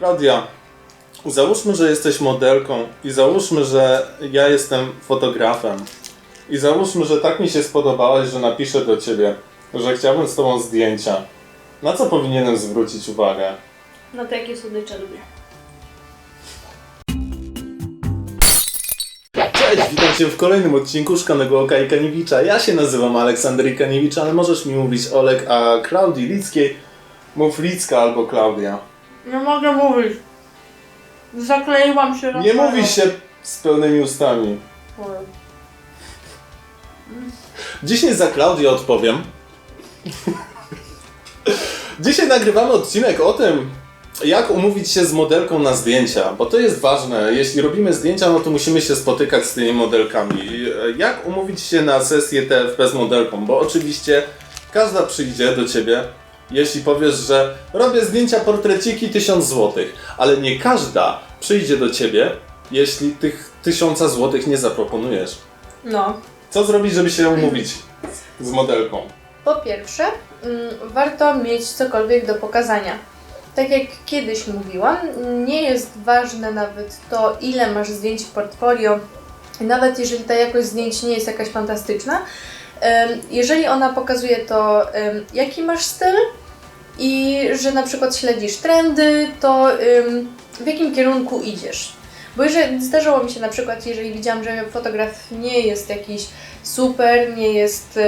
Klaudia, załóżmy, że jesteś modelką i załóżmy, że ja jestem fotografem. I załóżmy, że tak mi się spodobałaś, że napiszę do ciebie, że chciałbym z tobą zdjęcia. Na co powinienem zwrócić uwagę? No to jakie słodycze lubię. Cześć, witam Cię w kolejnym odcinku Szklanego Oka i Kaniewicza. Ja się nazywam Aleksander Kaniewicz, ale możesz mi mówić Olek, a Klaudii Lickiej mów Licka albo Klaudia. Nie mogę mówić. Zakleiłam się Nie mówi się z pełnymi ustami. Dzisiaj za Klaudię odpowiem. Dzisiaj nagrywamy odcinek o tym, jak umówić się z modelką na zdjęcia, bo to jest ważne. Jeśli robimy zdjęcia, no to musimy się spotykać z tymi modelkami. Jak umówić się na sesję TFP z modelką? Bo oczywiście każda przyjdzie do ciebie, jeśli powiesz, że robię zdjęcia portreciki 1000 zł, ale nie każda przyjdzie do ciebie, jeśli tych 1000 zł nie zaproponujesz. No. Co zrobić, żeby się umówić z modelką? Po pierwsze, mm, warto mieć cokolwiek do pokazania. Tak jak kiedyś mówiłam, nie jest ważne nawet to, ile masz zdjęć w portfolio, nawet jeżeli ta jakość zdjęć nie jest jakaś fantastyczna. Jeżeli ona pokazuje to, jaki masz styl i że na przykład śledzisz trendy, to w jakim kierunku idziesz. Bo jeżeli zdarzyło mi się na przykład, jeżeli widziałam, że fotograf nie jest jakiś super, nie jest,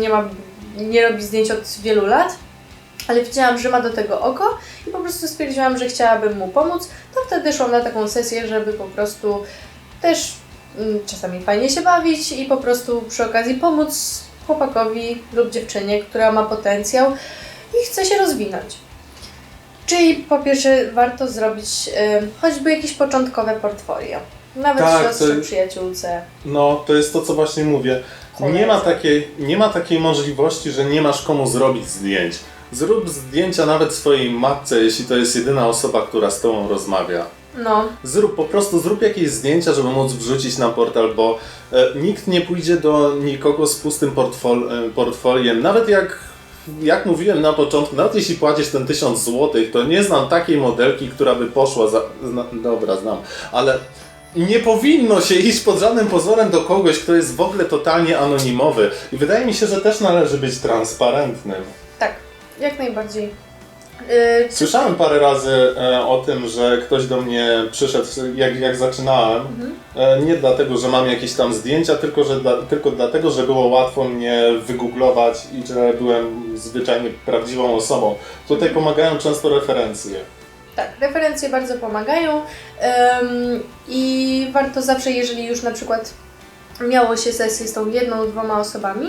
nie ma, nie robi zdjęć od wielu lat, ale widziałam, że ma do tego oko i po prostu stwierdziłam, że chciałabym mu pomóc, to wtedy szłam na taką sesję, żeby po prostu też czasami fajnie się bawić i po prostu przy okazji pomóc chłopakowi lub dziewczynie, która ma potencjał i chce się rozwinąć. Czyli po pierwsze warto zrobić em, choćby jakieś początkowe portfolio. Nawet Tak, siostrze, to- przyjaciółce. No, to jest to, co właśnie mówię. Nie ma, takiej, nie ma takiej możliwości, że nie masz komu zrobić zdjęć. Zrób zdjęcia nawet swojej matce, jeśli to jest jedyna osoba, która z tobą rozmawia. No, Zrób, po prostu zrób jakieś zdjęcia, żeby móc wrzucić na portal, bo e, nikt nie pójdzie do nikogo z pustym portfol, e, portfoliem. Nawet jak, jak mówiłem na początku, nawet jeśli płacisz ten 1000 zł, to nie znam takiej modelki, która by poszła za... Zna, dobra, znam, ale nie powinno się iść pod żadnym pozorem do kogoś, kto jest w ogóle totalnie anonimowy. I wydaje mi się, że też należy być transparentnym. tak, jak najbardziej. Yy, Słyszałem parę razy e, o tym, że ktoś do mnie przyszedł, jak, jak zaczynałem, e, nie dlatego, że mam jakieś tam zdjęcia, tylko, że dla, tylko dlatego, że było łatwo mnie wygooglować i że byłem zwyczajnie prawdziwą osobą. Tutaj pomagają często referencje. Tak, referencje bardzo pomagają em, i warto zawsze, jeżeli już na przykład miało się sesję z tą jedną, dwoma osobami,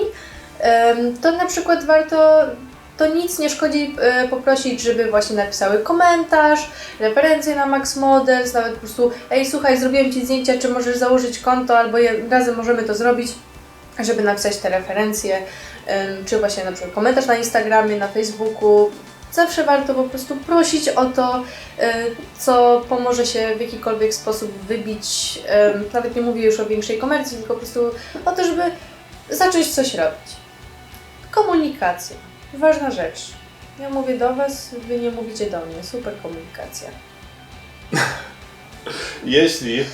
em, to na przykład warto, to nic nie szkodzi e, poprosić, żeby właśnie napisały komentarz, referencje na Max Models, nawet po prostu ej słuchaj, zrobiłem Ci zdjęcia, czy możesz założyć konto, albo razem możemy to zrobić, żeby napisać te referencje, czy właśnie na przykład komentarz na Instagramie, na Facebooku. Zawsze warto po prostu prosić o to, e, co pomoże się w jakikolwiek sposób wybić. Nawet nie mówię już o większej komercji, tylko po prostu o to, żeby zacząć coś robić. Komunikacja. Ważna rzecz. Ja mówię do Was, Wy nie mówicie do mnie. Super komunikacja. Jeśli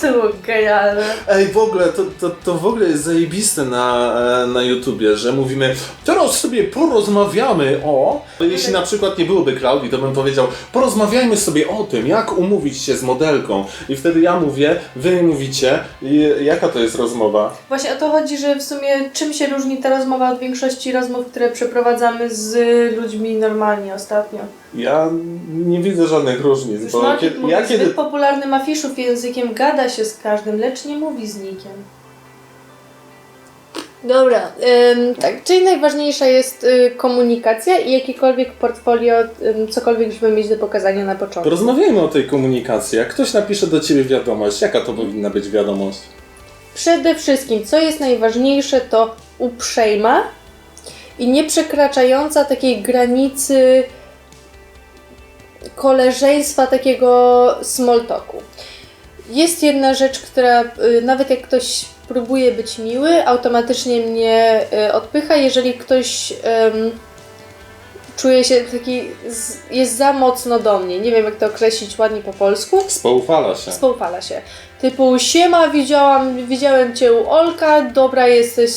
To było genialne. Ej, w ogóle, to, to, to w ogóle jest zajebiste na, e, na YouTubie, że mówimy, teraz sobie porozmawiamy o... Jeśli na przykład nie byłoby Klaudii, to bym powiedział, porozmawiajmy sobie o tym, jak umówić się z modelką. I wtedy ja mówię, wy mówicie, i jaka to jest rozmowa? Właśnie o to chodzi, że w sumie czym się różni ta rozmowa od większości rozmów, które przeprowadzamy z ludźmi normalnie ostatnio. Ja nie widzę żadnych różnic, Już bo kiedy, mówi ja zbyt kiedy... popularnym afiszów językiem gada się z każdym, lecz nie mówi z nikim. Dobra, ym, tak, czyli najważniejsza jest y, komunikacja i jakiekolwiek portfolio, ym, cokolwiek, żeby mieć do pokazania na początku. Porozmawiajmy o tej komunikacji. Jak ktoś napisze do ciebie wiadomość, jaka to powinna być wiadomość? Przede wszystkim, co jest najważniejsze, to uprzejma i nie przekraczająca takiej granicy koleżeństwa, takiego small talku. Jest jedna rzecz, która y, nawet jak ktoś próbuje być miły, automatycznie mnie y, odpycha, jeżeli ktoś ym, czuje się taki, jest za mocno do mnie. Nie wiem jak to określić ładnie po polsku. Spoufala się. Spoufala się. Typu siema, widziałam, widziałem cię u Olka, dobra jesteś,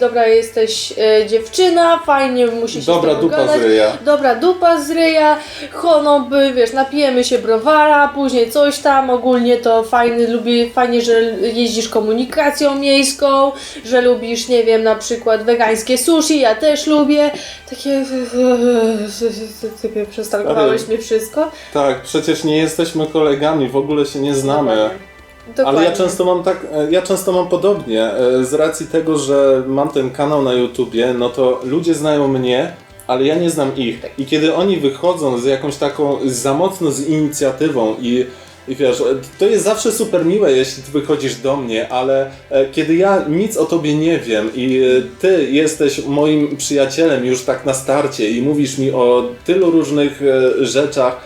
dobra jesteś e, dziewczyna, fajnie musi się Dobra z tobą dupa gadać. z ryja. Dobra dupa z ryja, hono by, wiesz, napijemy się browara, później coś tam, ogólnie to fajny, lubię, fajnie, że jeździsz komunikacją miejską, że lubisz, nie wiem, na przykład wegańskie sushi, ja też lubię, takie, typie, przestalkowałeś mnie wszystko. Tak, przecież nie jesteśmy kolegami, w ogóle się nie znamy. Dokładnie. Ale ja często mam tak, e, ja często mam podobnie. e, Z racji tego, że mam ten kanał na YouTubie, no to ludzie znają mnie, ale ja nie znam ich. I kiedy oni wychodzą z jakąś taką za mocno z inicjatywą i i wiesz, e, to jest zawsze super miłe, jeśli ty wychodzisz do mnie, ale kiedy ja nic o tobie nie wiem i ty jesteś moim przyjacielem już tak na starcie i mówisz mi o tylu różnych rzeczach,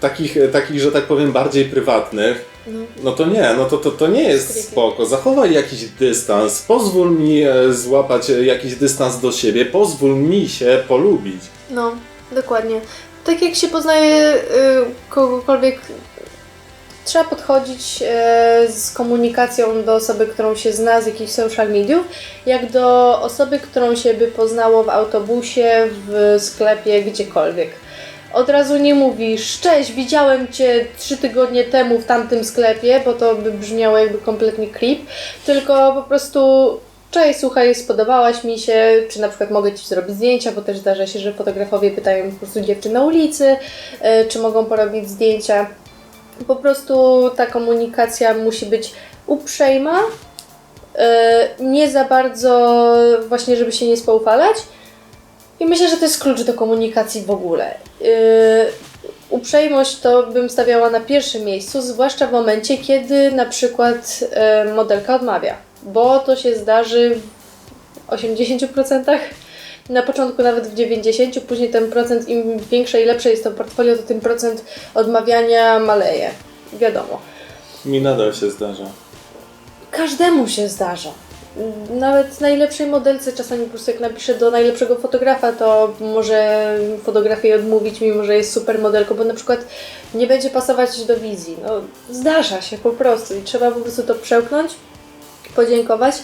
takich, takich, że tak powiem, bardziej prywatnych, No. no to nie, no to, to, to nie jest Creepy. spoko. Zachowaj jakiś dystans, pozwól mi e, złapać e, jakiś dystans do siebie, pozwól mi się polubić. No, dokładnie. Tak jak się poznaje y, kogokolwiek, trzeba podchodzić y, z komunikacją do osoby, którą się zna z jakichś social mediów, jak do osoby, którą się by poznało w autobusie, w sklepie, gdziekolwiek. Od razu nie mówisz, cześć, widziałem Cię trzy tygodnie temu w tamtym sklepie, bo to by brzmiało jakby kompletnie creep, tylko po prostu Cześć, słuchaj, spodobałaś mi się, czy na przykład mogę Ci zrobić zdjęcia, bo też zdarza się, że fotografowie pytają po prostu dziewczyn na ulicy, e, czy mogą porobić zdjęcia. Po prostu ta komunikacja musi być uprzejma, e, nie za bardzo właśnie, żeby się nie spoufalać. I myślę, że to jest klucz do komunikacji w ogóle. E, Uprzejmość to bym stawiała na pierwszym miejscu, zwłaszcza w momencie, kiedy na przykład e, modelka odmawia, bo to się zdarzy w 80%, na początku nawet w 90%, później ten procent, im większe i lepsze jest to portfolio, to tym procent odmawiania maleje. Wiadomo. Mi nadal się zdarza. Każdemu się zdarza. Nawet najlepszej modelce czasami po prostu jak napiszę do najlepszego fotografa, to może fotografię odmówić, mimo że jest super modelką, bo na przykład nie będzie pasować do wizji. No, zdarza się po prostu i trzeba po prostu to przełknąć, podziękować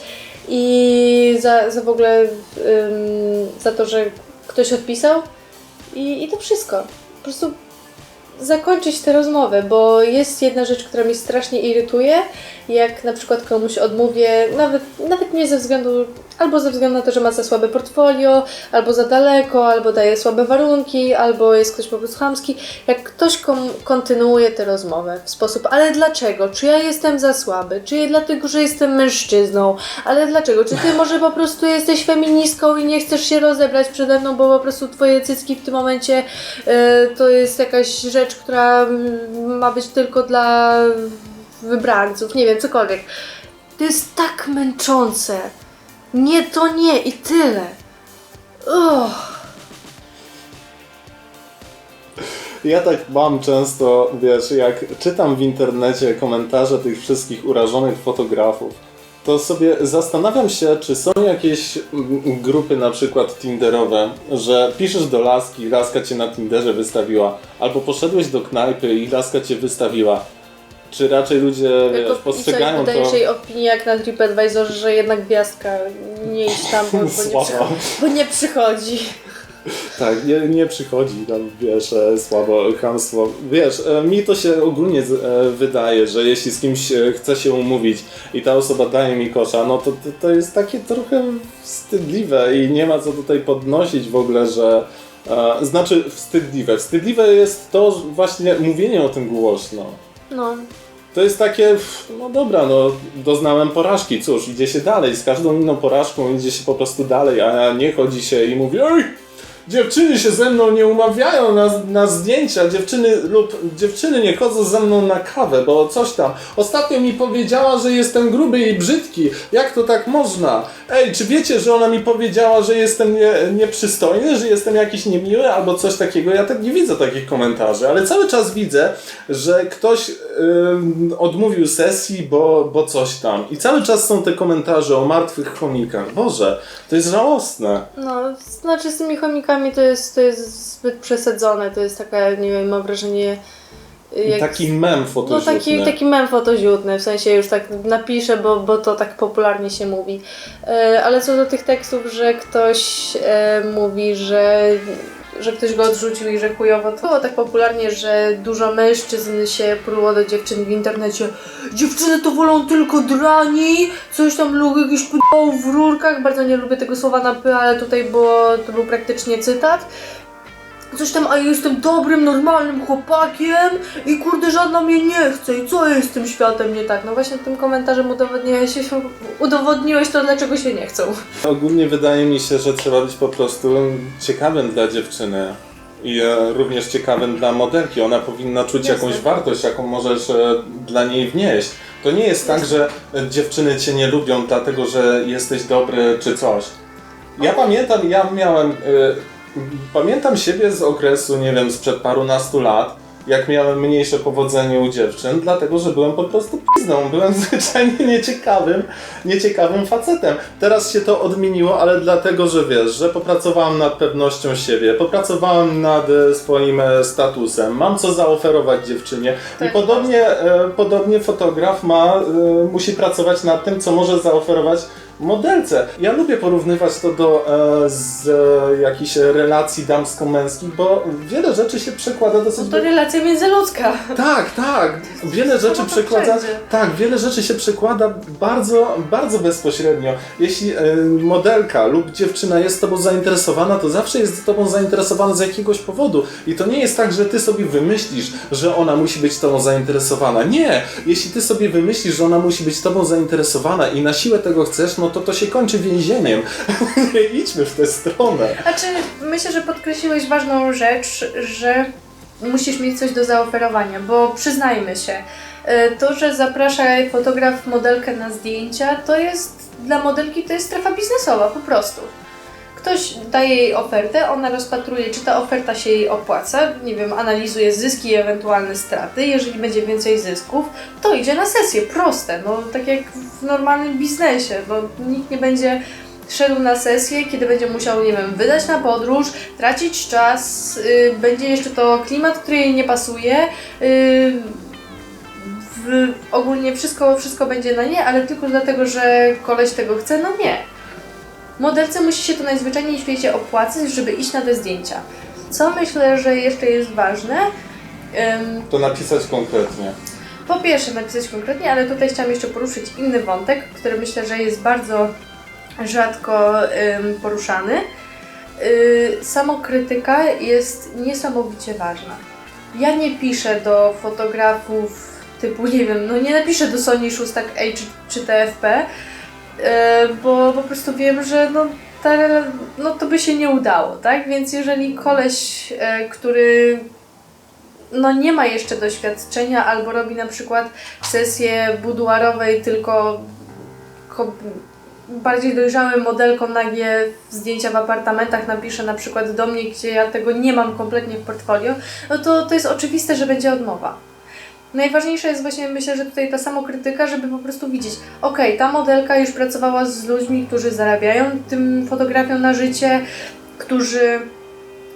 i za, za w ogóle ym, za to, że ktoś odpisał i, i to wszystko. Po prostu zakończyć tę rozmowę, bo jest jedna rzecz, która mnie strasznie irytuje, jak na przykład komuś odmówię, nawet, nawet nie ze względu, albo ze względu na to, że ma za słabe portfolio, albo za daleko, albo daje słabe warunki, albo jest ktoś po prostu chamski, jak ktoś kom- kontynuuje tę rozmowę w sposób, ale dlaczego? Czy ja jestem za słaby? Czy ja dlatego, że jestem mężczyzną? Ale dlaczego? Czy ty może po prostu jesteś feministką i nie chcesz się rozebrać przede mną, bo po prostu twoje cycki w tym momencie e, to jest jakaś rzecz, która ma być tylko dla wybrańców, nie wiem, cokolwiek. To jest tak męczące. Nie, to nie i tyle. Uch. Ja tak mam często, wiesz, jak czytam w internecie komentarze tych wszystkich urażonych fotografów, to sobie zastanawiam się, czy są jakieś mm, grupy na przykład tinderowe, że piszesz do laski, laska cię na Tinderze wystawiła, albo poszedłeś do knajpy i laska cię wystawiła. Czy raczej ludzie wiesz, postrzegają to... podajesz jej opinię jak na TripAdvisorze, że jednak gwiazdka nie idź tam, bo, bo, nie, przychodzi, bo nie przychodzi. Tak, nie, nie przychodzi tam, wiesz, e, słabo, chamstwo. Wiesz, e, mi to się ogólnie e, wydaje, że jeśli z kimś chce się umówić i ta osoba daje mi kosza, no to, to, jest takie trochę wstydliwe i nie ma co tutaj podnosić w ogóle, że... Znaczy wstydliwe. Wstydliwe jest to właśnie mówienie o tym głośno. No, To jest takie, no dobra, no doznałem porażki, cóż, idzie się dalej, z każdą inną porażką idzie się po prostu dalej, a nie chodzi się i mówi, oj, dziewczyny się ze mną nie umawiają na, na zdjęcia, dziewczyny lub dziewczyny nie chodzą ze mną na kawę, bo coś tam. Ostatnio mi powiedziała, że jestem gruby i brzydki, jak to tak można? Ej, czy wiecie, że ona mi powiedziała, że jestem nie, nieprzystojny, że jestem jakiś niemiły albo coś takiego? Ja tak nie widzę takich komentarzy, ale cały czas widzę, że ktoś ym, odmówił sesji, bo, bo coś tam. I cały czas są te komentarze o martwych chomikach. Boże, to jest żałosne. no, znaczy z tymi chomikami to jest, to jest zbyt przesadzone, to jest taka, nie wiem, mam wrażenie... Jak, Taki mem no fotoziutny. taki, taki mem fotoziutny, w sensie już tak napiszę, bo, bo to tak popularnie się mówi. E, ale co do tych tekstów, że ktoś e, mówi, że, że ktoś go odrzucił i że chujowo, to było tak popularnie, że dużo mężczyzn się pruło do dziewczyn w internecie. Dziewczyny to wolą tylko drani, coś tam lubią jakieś p***ą w rurkach. Bardzo nie lubię tego słowa na p, ale tutaj było, to był praktycznie cytat. Coś tam, a ja jestem dobrym, normalnym chłopakiem i kurde żadna mnie nie chce i co jest z tym światem nie tak? No właśnie tym komentarzem udowodniłeś, udowodniłeś to, dlaczego się nie chcą. Ogólnie wydaje mi się, że trzeba być po prostu ciekawym dla dziewczyny. I e, również ciekawym dla modelki. Ona powinna czuć Jasne. jakąś wartość, jaką możesz e, dla niej wnieść. To nie jest tak, że e, dziewczyny cię nie lubią, dlatego że jesteś dobry czy coś. Ja pamiętam, ja miałem. Pamiętam siebie z okresu, nie wiem, sprzed parunastu lat, jak miałem mniejsze powodzenie u dziewczyn, dlatego że byłem po prostu pizdą. Byłem zwyczajnie nieciekawym, nieciekawym facetem. Teraz się to odmieniło, ale dlatego, że wiesz, że popracowałem nad pewnością siebie, popracowałem nad e, swoim e, statusem, mam co zaoferować dziewczynie i Tak. podobnie, e, podobnie fotograf ma, musi pracować nad tym, co może zaoferować modelce. Ja lubię porównywać to do e, z e, jakichś relacji damsko-męskich, bo wiele rzeczy się przekłada dosyć... To relacja międzyludzka. Tak, tak. Wiele rzeczy to przekłada. wszędzie. Tak, wiele rzeczy się przekłada bardzo, bardzo bezpośrednio. Jeśli e, modelka lub dziewczyna jest tobą zainteresowana, to zawsze jest tobą zainteresowana z jakiegoś powodu. I to nie jest tak, że ty sobie wymyślisz, że ona musi być tobą zainteresowana. Nie! Jeśli ty sobie wymyślisz, że ona musi być tobą zainteresowana i na siłę tego chcesz, no to to się kończy więzieniem. nie idźmy w tę stronę. Znaczy, myślę, że podkreśliłeś ważną rzecz, że musisz mieć coś do zaoferowania, bo przyznajmy się, e, to, że zaprasza fotograf modelkę na zdjęcia, to jest dla modelki to jest strefa biznesowa po prostu. Ktoś daje jej ofertę, ona rozpatruje, czy ta oferta się jej opłaca, nie wiem, analizuje zyski i ewentualne straty. Jeżeli będzie więcej zysków, to idzie na sesję, proste, no tak jak w normalnym biznesie. No, nikt nie będzie szedł na sesję, kiedy będzie musiał, nie wiem, wydać na podróż, tracić czas, y, będzie jeszcze to klimat, który jej nie pasuje. y, w, ogólnie wszystko, wszystko będzie na nie, ale tylko dlatego, że koleś tego chce, no nie. Modelce musi się to najzwyczajniej w świecie opłacać, żeby iść na te zdjęcia. Co myślę, że jeszcze jest ważne, ym, To napisać konkretnie. po pierwsze napisać konkretnie, ale tutaj chciałam jeszcze poruszyć inny wątek, który myślę, że jest bardzo rzadko ym, poruszany. Yy, samokrytyka jest niesamowicie ważna. Ja nie piszę do fotografów typu, nie wiem, no nie napiszę do Sony Szóstak A czy, czy TFP, bo po prostu wiem, że no, ta, no to by się nie udało, tak? Więc jeżeli koleś, yy, który no nie ma jeszcze doświadczenia albo robi na przykład sesję buduarowej tylko ko- bardziej dojrzałym modelkom nagie zdjęcia w apartamentach napisze na przykład do mnie, gdzie ja tego nie mam kompletnie w portfolio, no to to jest oczywiste, że będzie odmowa. Najważniejsza jest właśnie, myślę, że tutaj ta samokrytyka, żeby po prostu widzieć, okej, ta modelka już pracowała z ludźmi, którzy zarabiają tym fotografią na życie, którzy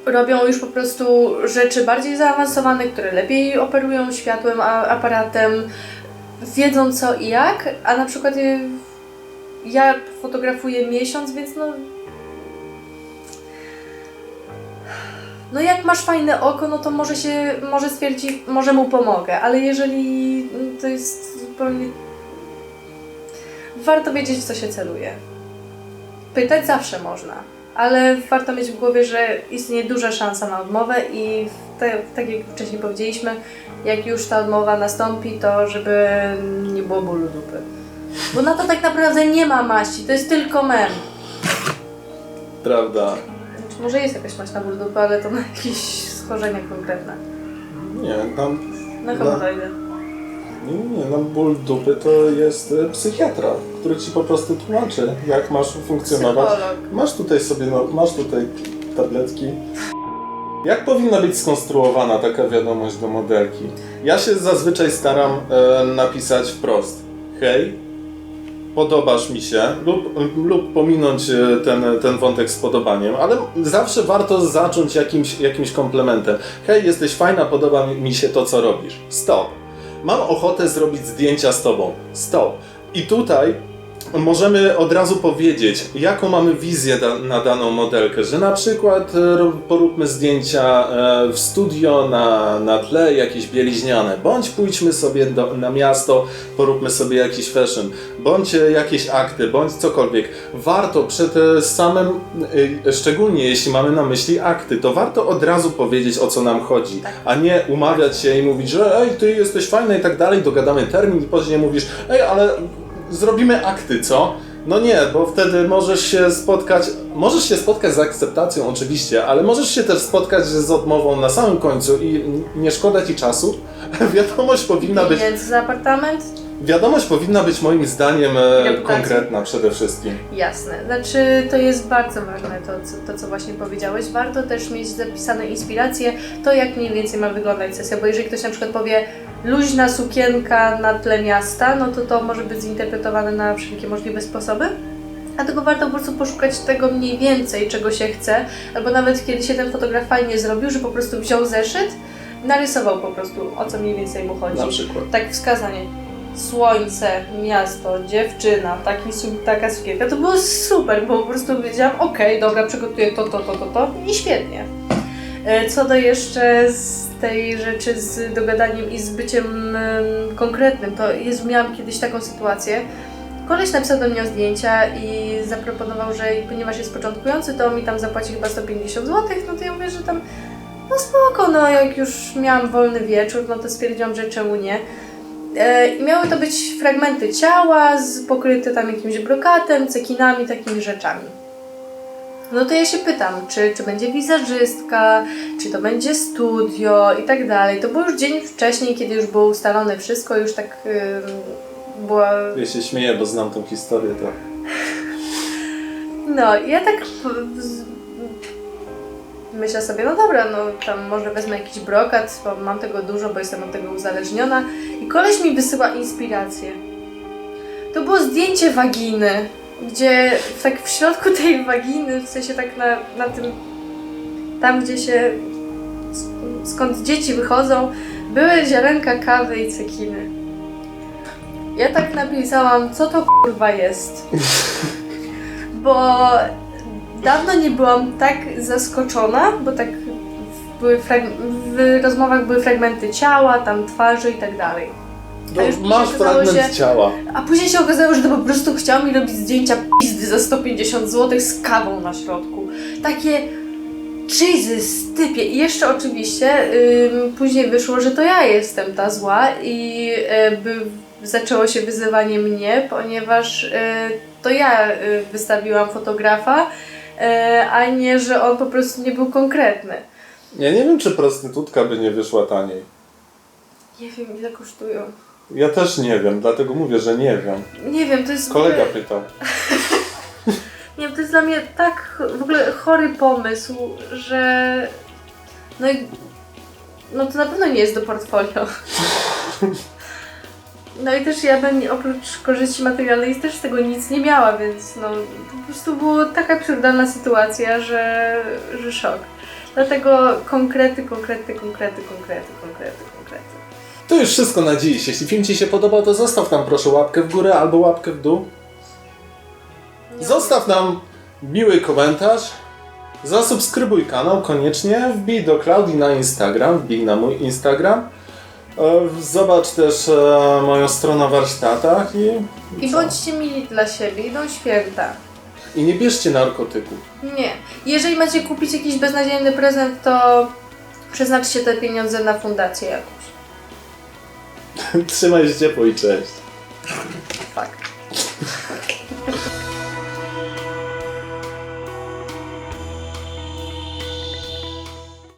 robią już po prostu rzeczy bardziej zaawansowane, które lepiej operują światłem, aparatem, wiedzą co i jak, a na przykład y, ja fotografuję miesiąc, więc no. No jak masz fajne oko, no to może się, może stwierdzi, może mu pomogę, ale jeżeli to jest zupełnie... Warto wiedzieć, w co się celuje. Pytać zawsze można, ale warto mieć w głowie, że istnieje duża szansa na odmowę i te, tak jak wcześniej powiedzieliśmy, jak już ta odmowa nastąpi, to żeby nie było bólu dupy. Bo na to tak naprawdę nie ma maści, to jest tylko mem. Prawda. Znaczy, może jest jakaś maść na ból dupy, ale to na jakieś schorzenia konkretne. Nie, tam Na hemoroidy. Nie, nie, no ból dupy to jest e, psychiatra, który ci po prostu tłumaczy, jak masz funkcjonować. Psycholog. Masz tutaj sobie, no, masz tutaj tabletki. Jak powinna być skonstruowana taka wiadomość do modelki? Ja się zazwyczaj staram e, napisać wprost. Hej, podobasz mi się, lub, lub pominąć e, ten, ten wątek z podobaniem, ale zawsze warto zacząć jakimś, jakimś komplementem. Hej, jesteś fajna, podoba mi się to, co robisz. Stop. Mam ochotę zrobić zdjęcia z tobą. Stop. I tutaj możemy od razu powiedzieć, jaką mamy wizję da, na daną modelkę, że na przykład e, poróbmy zdjęcia e, w studio na, na tle jakieś bieliźniane, bądź pójdźmy sobie do, na miasto, poróbmy sobie jakiś fashion, bądź e, jakieś akty, bądź cokolwiek. Warto przed e, samym, e, szczególnie jeśli mamy na myśli akty, to warto od razu powiedzieć o co nam chodzi, a nie umawiać się i mówić, że ej, ty jesteś fajna i tak dalej, dogadamy termin i później mówisz, ej, ale zrobimy akty, co? No nie, bo wtedy możesz się spotkać, możesz się spotkać z akceptacją oczywiście, ale możesz się też spotkać z odmową na samym końcu i nie szkoda ci czasu. Wiadomość powinna być, Pieniędzy za apartament? Wiadomość powinna być moim zdaniem e, konkretna przede wszystkim. Jasne. Znaczy, to jest bardzo ważne, to co, to co właśnie powiedziałeś. Warto też mieć zapisane inspiracje, to jak mniej więcej ma wyglądać sesja, bo jeżeli ktoś na przykład powie luźna sukienka na tle miasta, no to to może być zinterpretowane na wszelkie możliwe sposoby. Dlatego warto po prostu poszukać tego mniej więcej, czego się chce, albo nawet kiedy się ten fotograf fajnie zrobił, że po prostu wziął zeszyt, narysował po prostu, o co mniej więcej mu chodzi. Na przykład. Tak wskazanie. Słońce, miasto, dziewczyna, taki, taka sukienka. To było super, bo po prostu wiedziałam, okej, dobra, przygotuję to, to, to, to, to i świetnie. E, Co do jeszcze z tej rzeczy z dogadaniem i z byciem em, konkretnym, to jest, miałam kiedyś taką sytuację. Koleś napisał do mnie zdjęcia i zaproponował, że ponieważ jest początkujący, to mi tam zapłaci chyba 150 zł, no to ja mówię, że tam no spoko, no jak już miałam wolny wieczór, no to stwierdziłam, że czemu nie. E, I miały to być fragmenty ciała z, pokryte tam jakimś brokatem, cekinami, takimi rzeczami. No to ja się pytam, czy, czy będzie wizerzystka, czy to będzie studio i tak dalej. To był już dzień wcześniej, kiedy już było ustalone wszystko, już tak ym, była... Ja się śmieję, bo znam tą historię, to No, ja tak myślę sobie, no dobra, no tam może wezmę jakiś brokat, bo mam tego dużo, bo jestem od tego uzależniona. I koleś mi wysyła inspirację. To było zdjęcie waginy, gdzie tak w środku tej waginy, w sensie tak na, na tym, tam gdzie się, sk- skąd dzieci wychodzą, były ziarenka kawy i cekiny. Ja tak napisałam, co to kurwa jest. Bo dawno nie byłam tak zaskoczona, bo tak były w rozmowach były fragmenty ciała, tam twarzy i tak dalej. No, masz fragment się- ciała. A później się okazało, że to po prostu chciał mi robić zdjęcia pizdy za 150 zł z kawą na środku. Takie Jesus, typie. I jeszcze oczywiście ym, później wyszło, że to ja jestem ta zła i y, by, zaczęło się wyzywanie mnie, ponieważ y, to ja y, wystawiłam fotografa, a nie, że on po prostu nie był konkretny. Ja nie wiem, czy prostytutka by nie wyszła taniej. Nie wiem, ile kosztują. Ja też nie wiem, dlatego mówię, że nie wiem. Nie wiem, to jest... Kolega ogóle- pytał. Nie wiem, to jest dla mnie tak w ogóle chory pomysł, że. No i. No to na pewno nie jest do portfolio. No i też ja bym oprócz korzyści materialnej też z tego nic nie miała, więc no po prostu była taka absurdalna sytuacja, że, że szok. Dlatego konkrety, konkrety, konkrety, konkrety, konkrety, konkrety. To już wszystko na dziś. Jeśli film Ci się podobał, to zostaw nam proszę łapkę w górę albo łapkę w dół. Nie Zostaw nam miły komentarz. Zasubskrybuj kanał koniecznie. Wbij do Klaudii na Instagram, wbij na mój Instagram. E, Zobacz też e, moją stronę o warsztatach i, I co? bądźcie mili dla siebie, idą święta. I nie bierzcie narkotyków. Nie. Jeżeli macie kupić jakiś beznadziejny prezent, to przeznaczcie te pieniądze na fundację jakąś. Trzymaj się ciepło i cześć.